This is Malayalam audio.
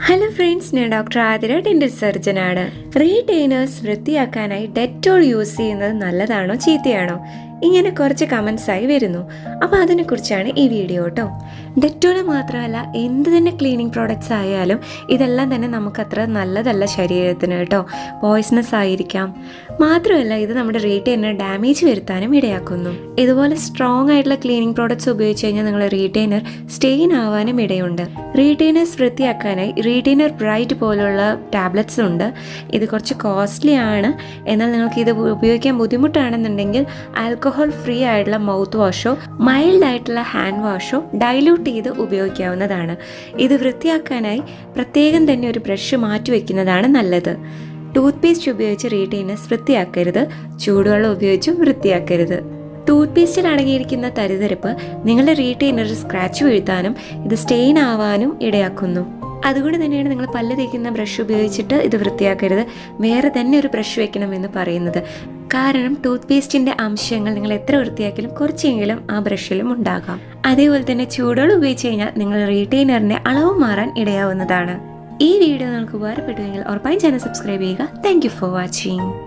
ഹലോ ഫ്രണ്ട്സ് ഞാൻ ഡോക്ടർ ആതിര ഡെന്റൽ സർജനാണ് റീടൈനേഴ്സ് വൃത്തിയാക്കാനായി ഡെറ്റോൾ യൂസ് ചെയ്യുന്നത് നല്ലതാണോ ചീത്തയാണോ? ഇങ്ങനെ കുറച്ച് കമൻസായി വരുന്നു. അപ്പോൾ അതിനെക്കുറിച്ചാണ് ഈ വീഡിയോ കേട്ടോ ഡെറ്റോൾ മാത്രമല്ല എന്ത് തന്നെ ക്ലീനിങ് പ്രോഡക്റ്റ്സ് ആയാലും ഇതെല്ലാം തന്നെ നമുക്കത്ര നല്ലതല്ല ശരീരത്തിന് കേട്ടോ പോയ്സണസ് ആയിരിക്കാം. മാത്രമല്ല ഇത് നമ്മുടെ റീറ്റെയിനെ ഡാമേജ് വരുത്താനും ഇടയാക്കുന്നു. ഇതുപോലെ സ്ട്രോങ് ആയിട്ടുള്ള ക്ലീനിങ് പ്രോഡക്റ്റ്സ് ഉപയോഗിച്ച് കഴിഞ്ഞാൽ നിങ്ങളുടെ റീറ്റെയിനർ സ്റ്റെയിൻ ആവാനും ഇടയുണ്ട്. റീറ്റെയിനേഴ്സ് വൃത്തിയാക്കാനായി റീറ്റെയിനർ ബ്രൈറ്റ് പോലുള്ള ടാബ്ലറ്റ്സ് ഉണ്ട്. ഇത് കുറച്ച് കോസ്റ്റ്ലി ആണ്. എന്നാൽ നിങ്ങൾക്ക് ഇത് ഉപയോഗിക്കാൻ ബുദ്ധിമുട്ടാണെന്നുണ്ടെങ്കിൽ ആൽക്കഹോൾ ഫ്രീ ആയിട്ടുള്ള മൗത്ത് വാഷോ മൈൽഡ് ആയിട്ടുള്ള ഹാൻഡ് വാഷോ ഡൈലൂട്ട് ചെയ്ത് ഉപയോഗിക്കാവുന്നതാണ്. ഇത് വൃത്തിയാക്കാനായി പ്രത്യേകം തന്നെ ഒരു ബ്രഷ് മാറ്റി വയ്ക്കുന്നതാണ് നല്ലത്. ടൂത്ത് പേസ്റ്റ് ഉപയോഗിച്ച് റീറ്റെയിനേഴ്സ് വൃത്തിയാക്കരുത്. ചൂടുവെള്ളം ഉപയോഗിച്ചും വൃത്തിയാക്കരുത്. ടൂത്ത് പേസ്റ്റിൽ അടങ്ങിയിരിക്കുന്ന തരിതരിപ്പ് നിങ്ങളുടെ റീടൈനർ സ്ക്രാച്ച് വീഴ്ത്താനും ഇത് സ്റ്റെയിൻ ആവാനും ഇടയാക്കുന്നു. അതുകൊണ്ട് തന്നെയാണ് നിങ്ങൾ പല്ല് തേക്കുന്ന ബ്രഷ് ഉപയോഗിച്ചിട്ട് ഇത് വൃത്തിയാക്കരുത്. വേറെ തന്നെ ഒരു ബ്രഷ് വെക്കണമെന്ന് പറയുന്നത്. കാരണം ടൂത്ത് പേസ്റ്റിന്റെ അംശങ്ങൾ നിങ്ങൾ എത്ര വൃത്തിയാക്കിയാലും കുറച്ചെങ്കിലും ആ ബ്രഷിലും ഉണ്ടാകാം. അതേപോലെ തന്നെ ചൂടോൾ ഉപയോഗിച്ച് കഴിഞ്ഞാൽ നിങ്ങൾ റീറ്റെയിനറിന്റെ അളവ് മാറാൻ ഇടയാവുന്നതാണ്. ഈ വീഡിയോ നിങ്ങൾക്ക് ഉപകാരപ്പെട്ടുവെങ്കിൽ ഉറപ്പായും ചാനൽ സബ്സ്ക്രൈബ് ചെയ്യുക. Thank for watching